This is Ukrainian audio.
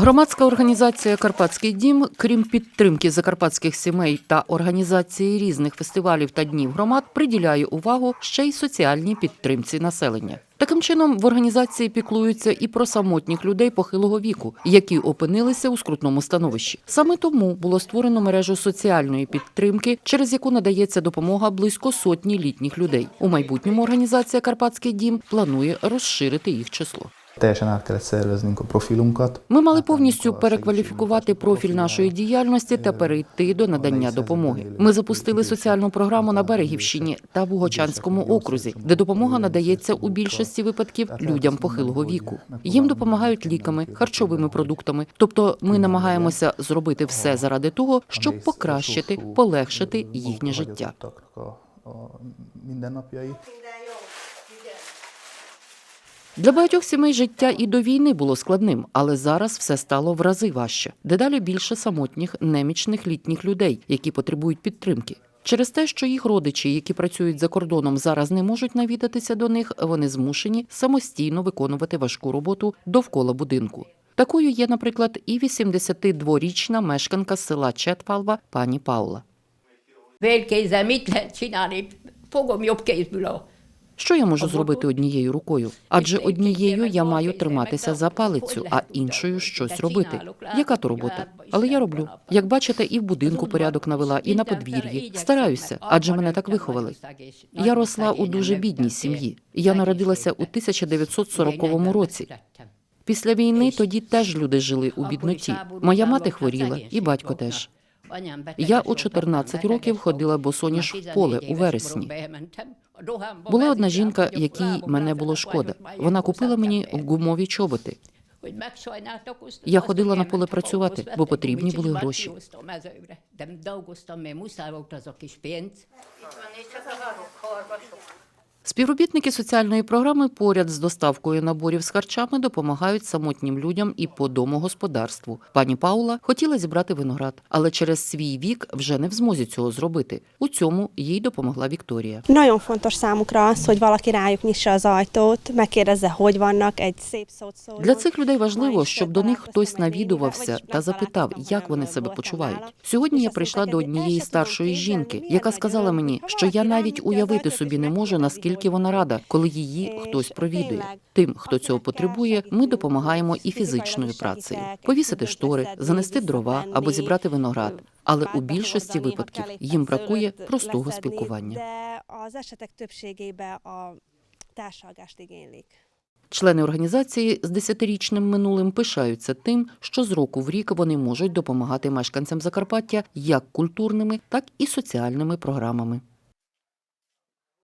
Громадська організація Карпатський дім, крім підтримки закарпатських сімей та організації різних фестивалів та днів громад, приділяє увагу ще й соціальній підтримці населення. Таким чином, в організації піклуються і про самотніх людей похилого віку, які опинилися у скрутному становищі. Саме тому було створено мережу соціальної підтримки, через яку надається допомога близько сотні літніх людей. У майбутньому організація Карпатський дім планує розширити їх число. Teljesen át kellett szerveznünk a profilunkat. Ми мали повністю перекваліфікувати профіль нашої діяльності та перейти до надання допомоги. Ми запустили соціальну програму на Берегівщині та в Угочанському окрузі, де допомога надається у більшості випадків людям похилого віку. Їм допомагають ліками, харчовими продуктами. Тобто, ми намагаємося зробити все заради того, щоб покращити, полегшити їхнє життя. Mindennapjai. Для багатьох сімей життя і до війни було складним, але зараз все стало в рази важче. Дедалі більше самотніх, немічних літніх людей, які потребують підтримки. Через те, що їх родичі, які працюють за кордоном, зараз не можуть навідатися до них, вони змушені самостійно виконувати важку роботу довкола будинку. Такою є, наприклад, і 82-річна мешканка села Четфалва пані Паула. Csinálni? Fogom jobb kézből a Що я можу зробити однією рукою? Адже однією я маю триматися за палицю, а іншою щось робити. Яка то робота? Але я роблю. Як бачите, і в будинку порядок навела, і на подвір'ї. Стараюся, адже мене так виховали. Я росла у дуже бідній сім'ї. Я народилася у 1940 році. Після війни тоді теж люди жили у бідноті. Моя мати хворіла, і батько теж. Я у 14 років ходила босоніж в поле у вересні. Була одна жінка, якій мене було шкода. Вона купила мені гумові чоботи. Я ходила на поле працювати, бо потрібні були гроші. Співробітники соціальної програми поряд з доставкою наборів з харчами допомагають самотнім людям і по домогосподарству. Пані Паула хотіла зібрати виноград, але через свій вік вже не в змозі цього зробити. У цьому їй допомогла Вікторія. Nagyon fontos számukra az, hogy valaki rájuk nyissa az ajtót, megkérdezze, hogy vannak, egy szép szót szóljon. Для цих людей важливо, щоб до них хтось навідувався та запитав, як вони себе почувають. Сьогодні я прийшла до однієї старшої жінки, яка сказала мені, що я навіть уявити собі не можу, наскільки вона рада, коли її хтось провідує. Тим, хто цього потребує, ми допомагаємо і фізичною працею: повісити штори, занести дрова або зібрати виноград. Але у більшості випадків їм бракує простого спілкування. Члени організації з десятирічним минулим пишаються тим, що з року в рік вони можуть допомагати мешканцям Закарпаття як культурними, так і соціальними програмами.